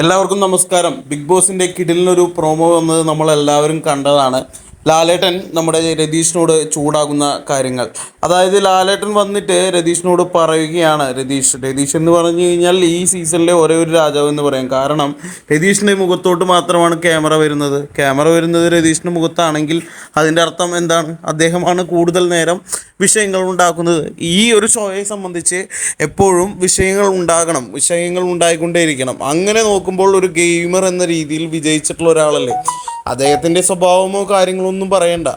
എല്ലാവർക്കും നമസ്കാരം. ബിഗ് ബോസിന്റെ കിടിലിനൊരു പ്രോമോ വന്നത് നമ്മളെല്ലാവരും കണ്ടതാണ്. ലാലേട്ടൻ നമ്മുടെ രതീഷിനോട് ചൂടാകുന്ന കാര്യങ്ങൾ. അതായത് ലാലേട്ടൻ വന്നിട്ട് രതീഷിനോട് പറയുകയാണ് രതീഷ്. രതീഷ് എന്ന് പറഞ്ഞു കഴിഞ്ഞാൽ ഈ സീസണിലെ ഒരേ ഒരു രാജാവ് എന്ന് പറയാം. കാരണം രതീഷിന്റെ മുഖത്തോട്ട് മാത്രമാണ് ക്യാമറ വരുന്നത്. ക്യാമറ വരുന്നത് രതീഷിന്റെ മുഖത്താണെങ്കിൽ അതിന്റെ അർത്ഥം എന്താണ്? അദ്ദേഹമാണ് കൂടുതൽ നേരം വിഷയങ്ങൾ ഉണ്ടാക്കുന്നത്. ഈ ഒരു ഷോയെ സംബന്ധിച്ച് എപ്പോഴും വിഷയങ്ങൾ ഉണ്ടാകണം. വിഷയങ്ങൾ ഉണ്ടായിക്കൊണ്ടേയിരിക്കണം. അങ്ങനെ നോക്കുമ്പോൾ ഒരു ഗെയിമർ എന്ന രീതിയിൽ വിജയിച്ചിട്ടുള്ള ഒരാളല്ലേ? അദ്ദേഹത്തിന്റെ സ്വഭാവമോ കാര്യങ്ങളോ ഒന്നും പറയണ്ട.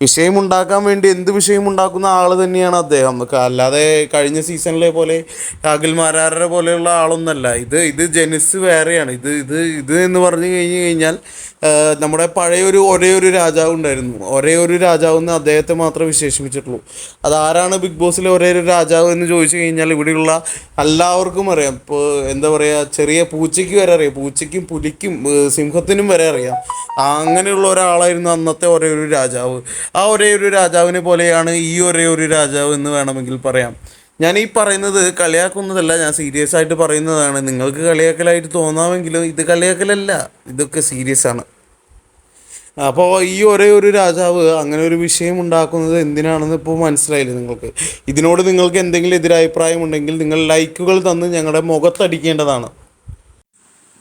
വിഷയം ഉണ്ടാക്കാൻ വേണ്ടി എന്ത് വിഷയമുണ്ടാക്കുന്ന ആൾ തന്നെയാണ് അദ്ദേഹം. അല്ലാതെ കഴിഞ്ഞ സീസണിലെ പോലെ അഖിൽ മാരാരുടെ പോലെയുള്ള ആളൊന്നല്ല. ഇത് ഇത് ജനിസ് വേറെയാണ്. ഇത് ഇത് ഇത് എന്ന് പറഞ്ഞു കഴിഞ്ഞു കഴിഞ്ഞാൽ നമ്മുടെ നമ്മുടെ പഴയൊരു ഒരേ ഒരു രാജാവ് ഉണ്ടായിരുന്നു. ഒരേ ഒരു രാജാവ് എന്ന് അദ്ദേഹത്തെ മാത്രം വിശേഷിപ്പിച്ചിട്ടുള്ളൂ. അതാരാണ് ബിഗ് ബോസിലെ ഒരേ ഒരു രാജാവ് എന്ന് ചോദിച്ചു കഴിഞ്ഞാൽ ഇവിടെയുള്ള എല്ലാവർക്കും അറിയാം. ഇപ്പോൾ എന്താ പറയുക ചെറിയ പൂച്ചയ്ക്ക് വരെ അറിയാം. പൂച്ചയ്ക്കും പുലിക്കും സിംഹത്തിനും വരെ അറിയാം. അങ്ങനെയുള്ള ഒരാളായിരുന്നു അന്നത്തെ ഒരേ ഒരു രാജാവ്. ആ ഒരേ ഒരു രാജാവിനെ പോലെയാണ് ഈ ഒരേ ഒരു രാജാവ് എന്ന് വേണമെങ്കിൽ പറയാം. ഞാൻ ഈ പറയുന്നത് കളിയാക്കുന്നതല്ല ഞാൻ സീരിയസ് ആയിട്ട് പറയുന്നതാണ്. നിങ്ങൾക്ക് കളിയാക്കലായിട്ട് തോന്നാമെങ്കിലും ഇത് കളിയാക്കലല്ല ഇതൊക്കെ സീരിയസ് ആണ്. അപ്പോൾ ഈ ഒരേ ഒരു രാജാവ് അങ്ങനെ ഒരു വിഷയം ഉണ്ടാക്കുന്നത് എന്തിനാണെന്ന് ഇപ്പോൾ മനസ്സിലായില്ലേ നിങ്ങൾക്ക്? ഇതിനോട് നിങ്ങൾക്ക് എന്തെങ്കിലും എതിരഭിപ്രായം ഉണ്ടെങ്കിൽ നിങ്ങൾ ലൈക്കുകൾ തന്ന് ഞങ്ങളുടെ മുഖത്തടിക്കേണ്ടതാണ്.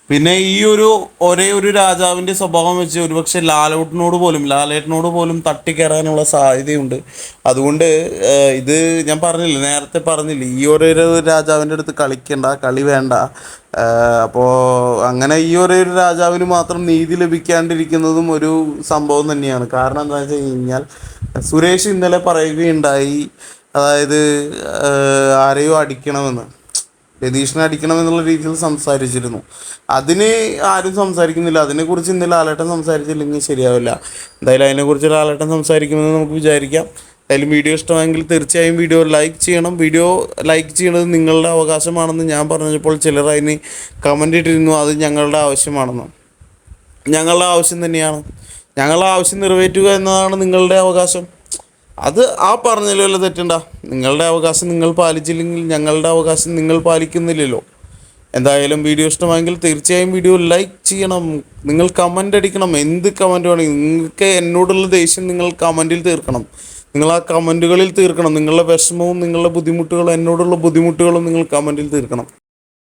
പിന്നെ ഈ ഒരു ഒരേ ഒരു രാജാവിന്റെ സ്വഭാവം വെച്ച് ഒരുപക്ഷെ ലാലോട്ടിനോട് പോലും ലാലേട്ടനോട് പോലും തട്ടിക്കയറാനുള്ള സാധ്യതയുണ്ട്. അതുകൊണ്ട് ഇത് ഞാൻ പറഞ്ഞില്ല നേരത്തെ പറഞ്ഞില്ല ഈ ഒരേ രാജാവിന്റെ അടുത്ത് കളിക്കണ്ട കളി വേണ്ട. അപ്പോൾ അങ്ങനെ ഈ ഒരേ ഒരു രാജാവിന് മാത്രം നീതി ലഭിക്കാണ്ടിരിക്കുന്നതും ഒരു സംഭവം തന്നെയാണ്. കാരണം എന്താ വെച്ച് കഴിഞ്ഞാൽ സുരേഷ് ഇന്നലെ പറയുകയുണ്ടായി അതായത് ആരെയോ അടിക്കണമെന്ന്. രതീഷിനെ അടിക്കണം എന്നുള്ള രീതിയിൽ സംസാരിച്ചിരുന്നു. അതിന് ആരും സംസാരിക്കുന്നില്ല. അതിനെക്കുറിച്ച് ഇന്ന് ലാലേട്ടൻ സംസാരിച്ചില്ലെങ്കിൽ ശരിയാവില്ല. എന്തായാലും അതിനെക്കുറിച്ച് ലാലേട്ടൻ സംസാരിക്കുമെന്ന് നമുക്ക് വിചാരിക്കാം. എന്തായാലും വീഡിയോ ഇഷ്ടമായെങ്കിൽ തീർച്ചയായും വീഡിയോ ലൈക്ക് ചെയ്യണം. വീഡിയോ ലൈക്ക് ചെയ്യണത് നിങ്ങളുടെ അവകാശമാണെന്ന് ഞാൻ പറഞ്ഞപ്പോൾ ചിലർ അതിന് കമന്റ് ഇട്ടിരുന്നു. അത് ഞങ്ങളുടെ ആവശ്യമാണെന്ന്. ഞങ്ങളുടെ ആവശ്യം തന്നെയാണ്. ഞങ്ങളുടെ ആവശ്യം നിറവേറ്റുക എന്നതാണ് നിങ്ങളുടെ അവകാശം. അത് ആ തെറ്റണ്ട തെറ്റുണ്ടാ? നിങ്ങളുടെ അവകാശം നിങ്ങൾ പാലിച്ചില്ലെങ്കിൽ ഞങ്ങളുടെ അവകാശം നിങ്ങൾ പാലിക്കുന്നില്ലല്ലോ. എന്തായാലും വീഡിയോ ഇഷ്ടമായെങ്കിൽ തീർച്ചയായും വീഡിയോ ലൈക്ക് ചെയ്യണം. നിങ്ങൾ കമന്റ് അടിക്കണം. എന്ത് കമന്റ് വേണമെങ്കിൽ നിങ്ങൾക്ക് എന്നോടുള്ള ദേഷ്യം നിങ്ങൾ കമന്റിൽ തീർക്കണം. നിങ്ങൾ ആ കമന്റുകളിൽ തീർക്കണം. നിങ്ങളുടെ വിഷമവും നിങ്ങളുടെ ബുദ്ധിമുട്ടുകളും എന്നോടുള്ള ബുദ്ധിമുട്ടുകളും നിങ്ങൾ കമന്റിൽ തീർക്കണം.